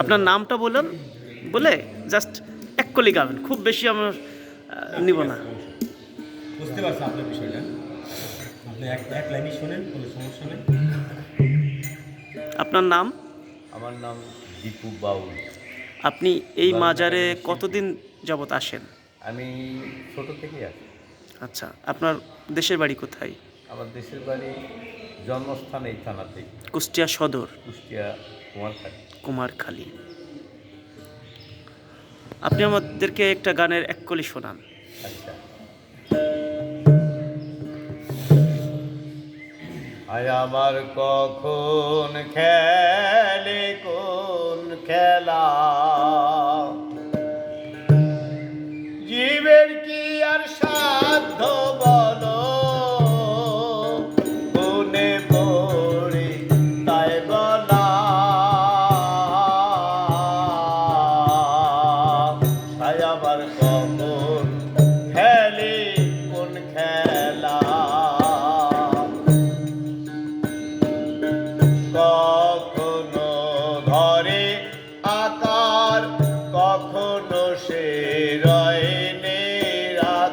আপনার নামটা বলুন বলে জাস্ট এক কলি গাবেন খুব বেশি আমার নিব না। বুঝতে পারছি আপনার বিষয়টা। আপনি এক এক লাইনই শোনেন কোনো সমস্যা নেই। আপনার নাম? আমার নাম দীপু বাউল। আপনি এই মাজারে কতদিন যাবত আসেন? আমি ছোট থেকেই আছি আচ্ছা আপনার দেশের বাড়ি কোথায়? আমার দেশের বাড়ি জন্মস্থান এই থানাতেই। কুষ্টিয়া সদর? কুষ্টিয়া কুমারখালী। কুমারখালী। আপনি আমাদেরকে একটা গানের এক কলি শোনান। আচ্ছা। আয় আমার কখন খেলে কোন খেলা?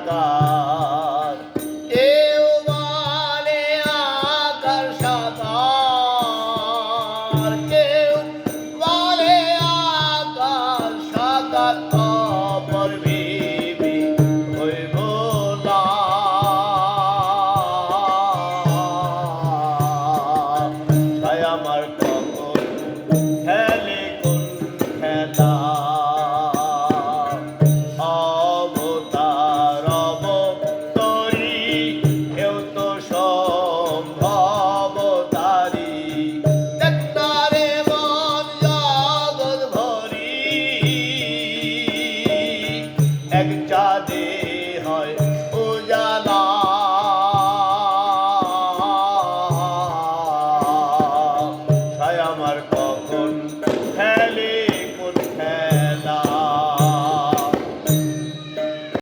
নিরাকার কেউ বলে আকার সাকার কেউ বলে আকার সাকার অপর বিবি হইব না তাই আমার কখন খেলে এক চাঁদে